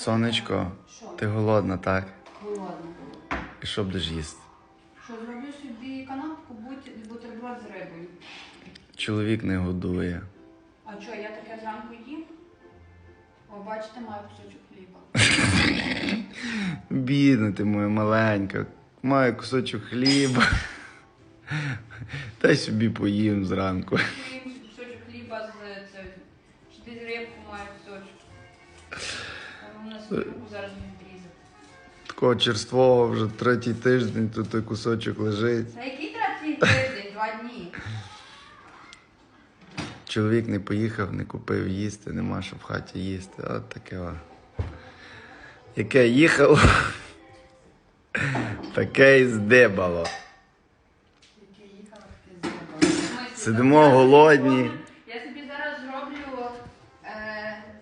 Сонечко, Що? ти голодна, так? Голодна. І що будеш їсти? Що, зроблю собі канапку, будь бутерброд з рибою. Чоловік не годує. А що, я таке зранку їм? О, бачите, маю кусочок хліба. Бідна ти моя маленька. Маю кусочок хліба. Дай собі поїм зранку. Кусочок хліба з чи десь рибку маю кусочок. У нас зараз не відрізати. Такого черствого вже третій тиждень тут той кусочок лежить. Та який третій тиждень, два дні? Чоловік не поїхав, не купив їсти, нема що в хаті їсти. От таке. о. Яке їхало, таке і здибало. Яке їхала, таке зробила. Сидимо голодні.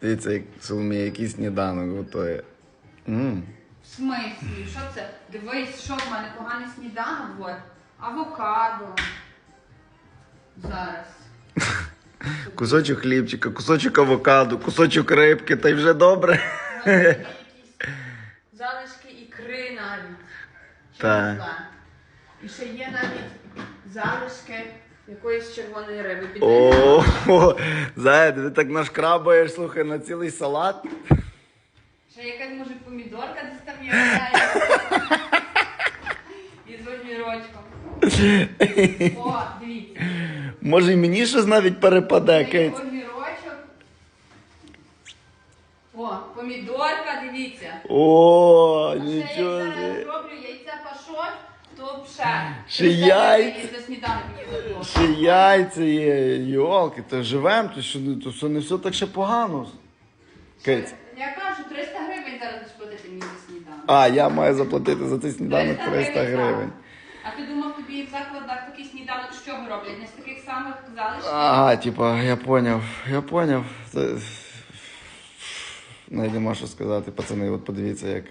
Дивіться, як Соломія, який сніданок готує. М. в смислі, що це? Дивись, що в мене поганий сніданок, от. Авокадо. Зараз. Кусочок хлібчика, кусочок авокадо, кусочок рибки, та й вже добре. Якісь залишки ікри навіть. Так. І ще є навіть залишки якоїсь червоної риби. Піди. О, Зая, ти так нашкрабаєш, слухай, на цілий салат. Ще якась може помідорка десь там є. І з огірочком. О, дивіться. Може, і мені щось навіть перепаде, є огірочок. О, помідорка, дивіться. О, А ще я зараз собі. зроблю яйця пашот, то пше. Ще яйця. Ще яйця є, йолки, то живем, то, що, то все не все так ще погано. Киць. Я кажу, 300 гривень зараз будеш платити мені за сніданок. А, я маю заплатити за цей сніданок 300 гривень. А ти думав, тобі в закладах такий сніданок з чого роблять? Не з таких самих залишків? Ага, типа, я поняв, я поняв. Це... Навіть нема що сказати, пацани, от подивіться, як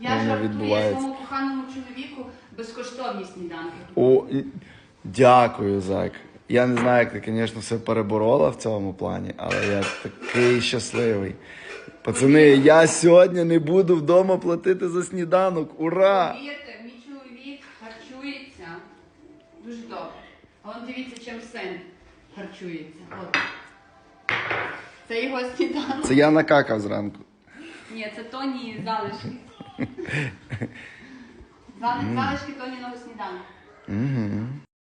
Я воно жартую, я відбувається. своєму коханому чоловіку безкоштовні сніданки. О, дякую, Зак. Я не знаю, як ти, звісно, все переборола в цьому плані, але я такий щасливий. Пацани, я сьогодні не буду вдома платити за сніданок. Ура! Повірте, мій чоловік харчується дуже добре. А он дивіться, чим син харчується. От. Це його сніданок. Це я накакав зранку. Ні, це Тоні залишки. Зали- Залишки Тоніного сніданку. Угу.